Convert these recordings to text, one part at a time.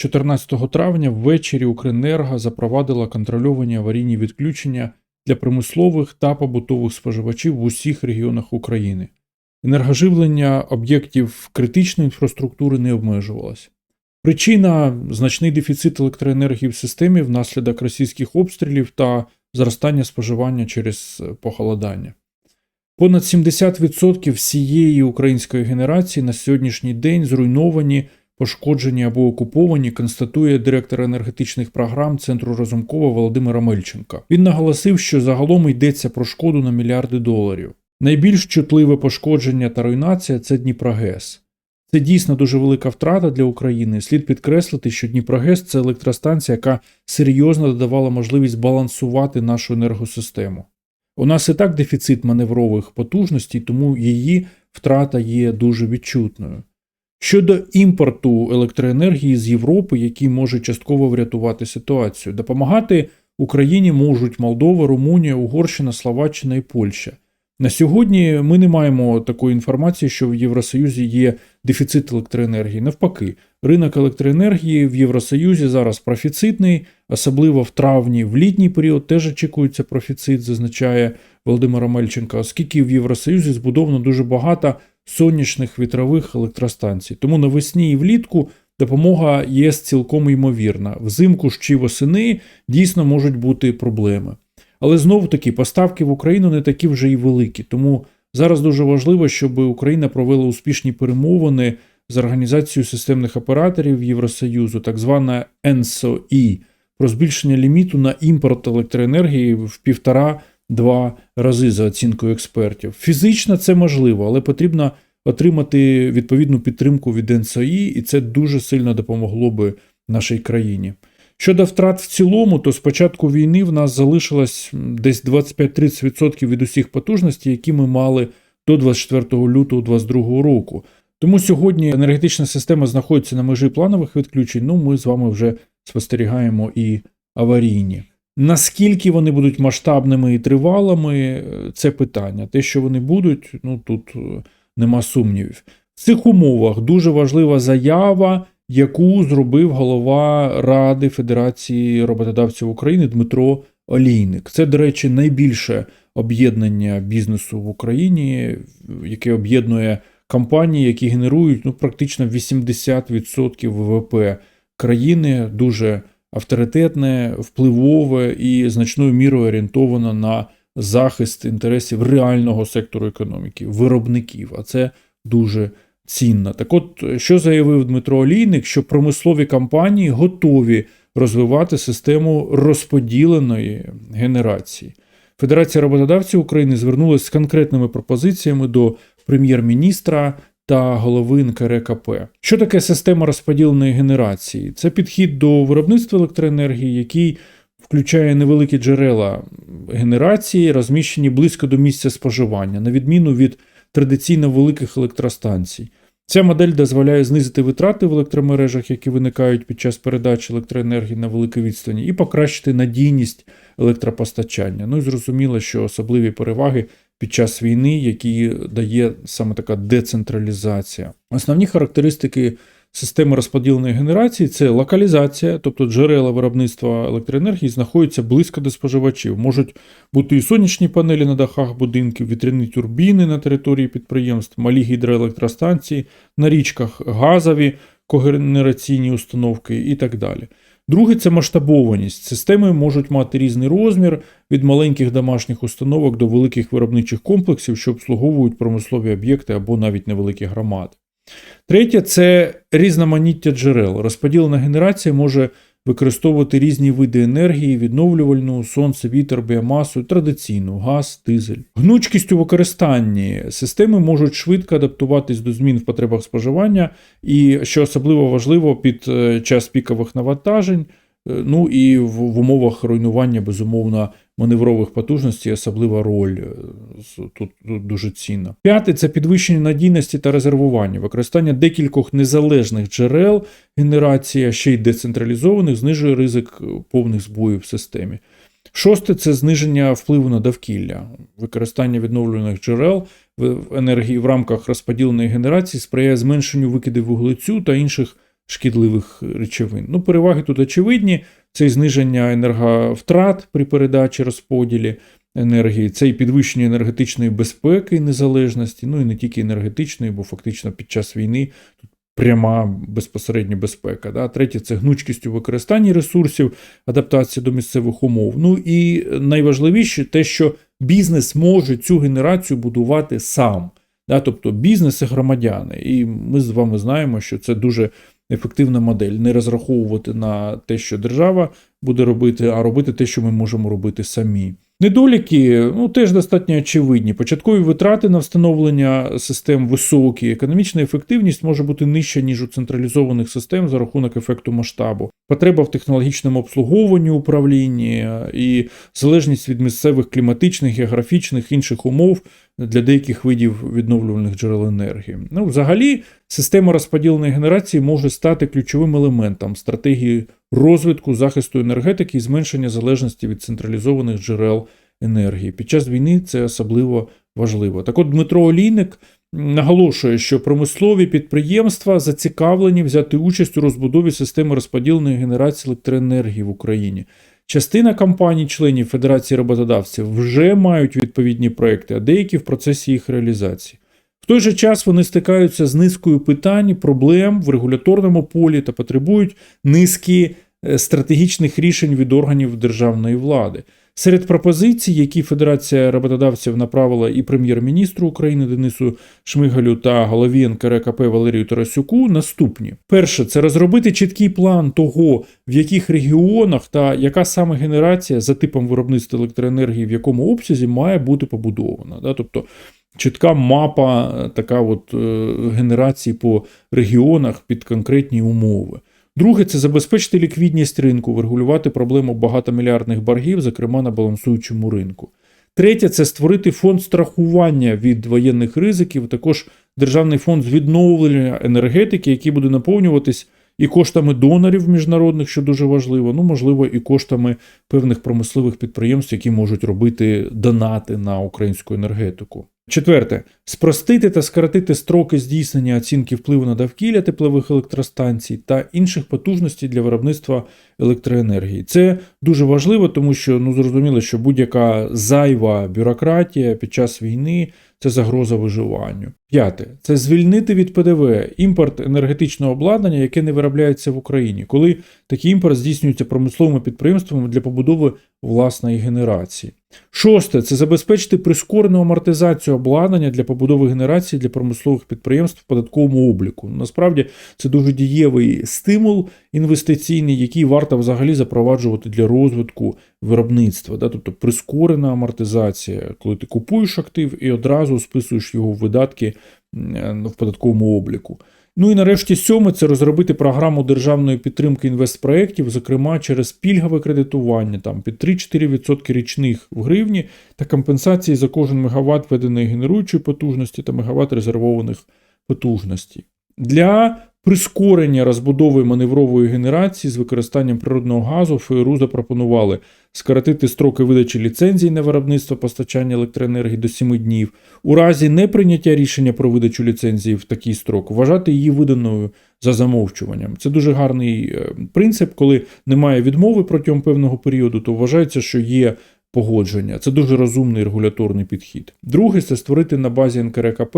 14 травня ввечері Укренерго запровадила контрольовані аварійні відключення для промислових та побутових споживачів в усіх регіонах України. Енергоживлення об'єктів критичної інфраструктури не обмежувалось. Причина значний дефіцит електроенергії в системі внаслідок російських обстрілів та зростання споживання через похолодання. Понад 70% всієї української генерації на сьогоднішній день зруйновані, пошкоджені або окуповані, констатує директор енергетичних програм Центру Разумкова Володимира Мельченка. Він наголосив, що загалом йдеться про шкоду на мільярди доларів. Найбільш чутливе пошкодження та руйнація це Дніпрогес. Це дійсно дуже велика втрата для України. Слід підкреслити, що Дніпрогес це електростанція, яка серйозно додавала можливість балансувати нашу енергосистему. У нас і так дефіцит маневрових потужностей, тому її втрата є дуже відчутною. Щодо імпорту електроенергії з Європи, який може частково врятувати ситуацію, допомагати Україні можуть Молдова, Румунія, Угорщина, Словаччина і Польща. На сьогодні ми не маємо такої інформації, що в Євросоюзі є дефіцит електроенергії. Навпаки, ринок електроенергії в Євросоюзі зараз профіцитний, особливо в травні, в літній період теж очікується профіцит, зазначає Володимира Мельченка, оскільки в Євросоюзі збудовано дуже багато сонячних вітрових електростанцій. Тому навесні і влітку допомога ЄС цілком ймовірна. Взимку ж чи восени дійсно можуть бути проблеми. Але знову таки поставки в Україну не такі вже й великі. Тому зараз дуже важливо, щоб Україна провела успішні перемовини з організацією системних операторів Євросоюзу, так звана НСОІ, про збільшення ліміту на імпорт електроенергії в півтора-два рази за оцінкою експертів. Фізично це можливо, але потрібно отримати відповідну підтримку від НСОІ, і це дуже сильно допомогло би нашій країні. Щодо втрат в цілому, то з початку війни в нас залишилось десь 25-30% від усіх потужностей, які ми мали до 24 лютого 2022 року. Тому сьогодні енергетична система знаходиться на межі планових відключень. Ну, ми з вами вже спостерігаємо і аварійні. Наскільки вони будуть масштабними і тривалими, це питання. Те, що вони будуть, ну тут е, нема сумнівів. В цих умовах дуже важлива заява яку зробив голова Ради Федерації роботодавців України Дмитро Олійник. Це, до речі, найбільше об'єднання бізнесу в Україні, яке об'єднує компанії, які генерують ну, практично 80% ВВП країни, дуже авторитетне, впливове і значною мірою орієнтовано на захист інтересів реального сектору економіки, виробників. А це дуже цінна. Так от, що заявив Дмитро Олійник, що промислові компанії готові розвивати систему розподіленої генерації. Федерація роботодавців України звернулася з конкретними пропозиціями до прем'єр-міністра та голови НКРКП. Що таке система розподіленої генерації? Це підхід до виробництва електроенергії, який включає невеликі джерела генерації, розміщені близько до місця споживання, на відміну від традиційно великих електростанцій. Ця модель дозволяє знизити витрати в електромережах, які виникають під час передачі електроенергії на великій відстані, і покращити надійність електропостачання. Ну і зрозуміло, що особливі переваги під час війни, які дає саме така децентралізація. Основні характеристики системи розподіленої генерації це локалізація, тобто джерела виробництва електроенергії знаходяться близько до споживачів. Можуть бути і сонячні панелі на дахах будинків, вітряні турбіни на території підприємств, малі гідроелектростанції, на річках газові когенераційні установки і так далі. Друге це масштабованість. Системи можуть мати різний розмір від маленьких домашніх установок до великих виробничих комплексів, що обслуговують промислові об'єкти або навіть невеликі громади. Третє це різноманіття джерел. Розподілена генерація може використовувати різні види енергії, відновлювальну, сонце, вітер, біомасу, традиційну, газ, дизель. Гнучкість у використанні системи можуть швидко адаптуватись до змін в потребах споживання, і що особливо важливо під е, час пікових навантажень. Е, ну і в, в умовах руйнування, безумовно, маневрових потужностей особлива роль е, тут, тут дуже цінна. П'яте це підвищення надійності та резервування, використання декількох незалежних джерел генерації, ще й децентралізованих, знижує ризик повних збоїв в системі. Шосте це зниження впливу на довкілля. Використання відновлюваних джерел в енергії в рамках розподіленої генерації сприяє зменшенню викидів вуглецю та інших шкідливих речовин. Ну, переваги тут очевидні: це і зниження енерговтрат при передачі розподілі енергії, це і підвищення енергетичної безпеки і незалежності, ну і не тільки енергетичної, бо фактично під час війни тут пряма безпосередня безпека. Да? Третє це гнучкість у використанні ресурсів, адаптація до місцевих умов. Ну і найважливіше те, що бізнес може цю генерацію будувати сам. Да? Тобто бізнес і громадяни. І ми з вами знаємо, що це дуже ефективна модель. Не розраховувати на те, що держава буде робити, а робити те, що ми можемо робити самі. Недоліки ну, теж достатньо очевидні. Початкові витрати на встановлення систем високі, економічна ефективність може бути нижча, ніж у централізованих систем за рахунок ефекту масштабу. Потреба в технологічному обслуговуванні управлінні і залежність від місцевих кліматичних, географічних інших умов для деяких видів відновлювальних джерел енергії. Ну, взагалі, система розподіленої генерації може стати ключовим елементом стратегії розвитку захисту енергетики і зменшення залежності від централізованих джерел енергії. Під час війни це особливо важливо. Так от Дмитро Олійник наголошує, що промислові підприємства зацікавлені взяти участь у розбудові системи розподіленої генерації електроенергії в Україні. Частина компаній-членів Федерації роботодавців вже мають відповідні проекти, а деякі в процесі їх реалізації. В той же час вони стикаються з низкою питань, проблем в регуляторному полі та потребують низки е, стратегічних рішень від органів державної влади. Серед пропозицій, які Федерація роботодавців направила і прем'єр-міністру України Денису Шмигалю та голові НКРКП Валерію Тарасюку, наступні: перше це розробити чіткий план того, в яких регіонах та яка саме генерація за типом виробництва електроенергії, в якому обсязі має бути побудована. Тобто чітка мапа така от е, генерації по регіонах під конкретні умови. Друге, це забезпечити ліквідність ринку, врегулювати проблему багатомільярдних боргів, зокрема на балансуючому ринку. Третє це створити фонд страхування від воєнних ризиків, також державний фонд з відновлення енергетики, який буде наповнюватись і коштами донорів міжнародних, що дуже важливо, ну можливо, і коштами певних промислових підприємств, які можуть робити донати на українську енергетику. Четверте, спростити та скоротити строки здійснення оцінки впливу на довкілля теплових електростанцій та інших потужностей для виробництва електроенергії. Це дуже важливо, тому що ну зрозуміло, що будь-яка зайва бюрократія під час війни це загроза виживанню. П'яте це звільнити від ПДВ імпорт енергетичного обладнання, яке не виробляється в Україні, коли такий імпорт здійснюється промисловими підприємствами для побудови власної генерації. Шосте це забезпечити прискорену амортизацію обладнання для побудови генерації для промислових підприємств в податковому обліку. Насправді це дуже дієвий стимул інвестиційний, який варто взагалі запроваджувати для розвитку виробництва. Тобто прискорена амортизація, коли ти купуєш актив і одразу списуєш його в видатки в податковому обліку. Ну і нарешті сьоме це розробити програму державної підтримки інвестпроєктів, зокрема через пільгове кредитування там під 3-4% річних в гривні та компенсації за кожен мегаватт введеної генеруючої потужності та мегаватт резервованих потужностей. Для прискорення розбудови маневрової генерації з використанням природного газу ФРУ запропонували скоротити строки видачі ліцензій на виробництво постачання електроенергії до 7 днів, у разі неприйняття рішення про видачу ліцензії в такий строк, вважати її виданою за замовчуванням. Це дуже гарний е, принцип, коли немає відмови протягом певного періоду, то вважається, що є погодження. Це дуже розумний регуляторний підхід. Друге це створити на базі НКРКП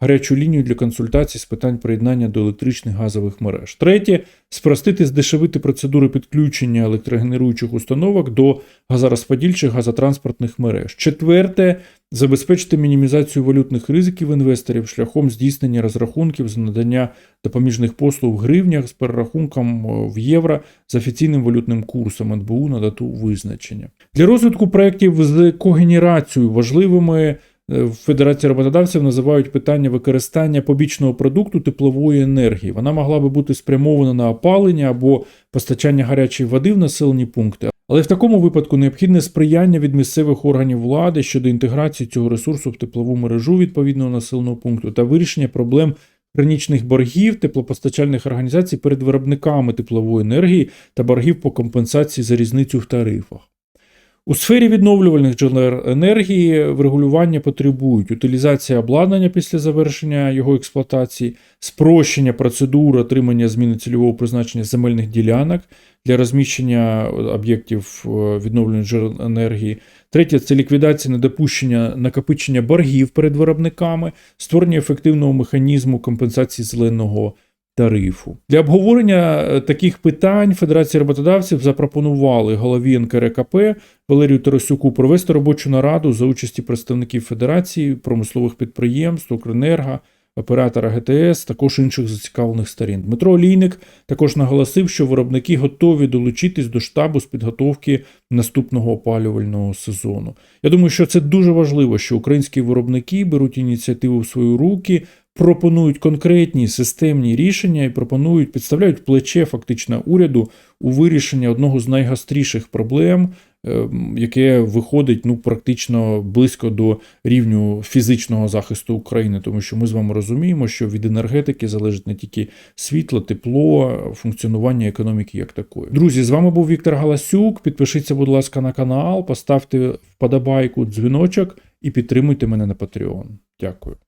гарячу лінію для консультацій з питань приєднання до електричних газових мереж. Третє спростити здешевити процедури підключення електрогенеруючих установок до газорозподільчих газотранспортних мереж. Четверте забезпечити мінімізацію валютних ризиків інвесторів шляхом здійснення розрахунків з надання допоміжних послуг в гривнях з перерахунком в євро з офіційним валютним курсом НБУ на дату визначення. Для розвитку проєктів з когенерацією важливими. В Федерації роботодавців називають питання використання побічного продукту теплової енергії. Вона могла би бути спрямована на опалення або постачання гарячої води в населені пункти. Але в такому випадку необхідне сприяння від місцевих органів влади щодо інтеграції цього ресурсу в теплову мережу відповідного населеного пункту та вирішення проблем хронічних боргів теплопостачальних організацій перед виробниками теплової енергії та боргів по компенсації за різницю в тарифах. У сфері відновлювальних джерел енергії врегулювання потребують утилізація обладнання після завершення його експлуатації, спрощення процедур отримання зміни цільового призначення земельних ділянок для розміщення об'єктів е, відновлювальних джерел енергії. Третє це ліквідація недопущення накопичення боргів перед виробниками, створення ефективного механізму компенсації зеленого тарифу. Для обговорення е, таких питань Федерація роботодавців запропонували голові НКРКП Валерію Тарасюку провести робочу нараду за участі представників Федерації, промислових підприємств, Укренерго, оператора ГТС, також інших зацікавлених сторін. Дмитро Олійник також наголосив, що виробники готові долучитись до штабу з підготовки наступного опалювального сезону. Я думаю, що це дуже важливо, що українські виробники беруть ініціативу в свої руки, пропонують конкретні системні рішення і пропонують підставляють плече фактично уряду у вирішенні одного з найгостріших проблем, е, яке виходить ну практично близько до рівню фізичного захисту України, тому що ми з вами розуміємо, що від енергетики залежить не тільки світло, тепло, функціонування економіки як такої. Друзі, з вами був Віктор Галасюк. Підпишіться, будь ласка, на канал, поставте вподобайку, дзвіночок і підтримуйте мене на Patreon. Дякую.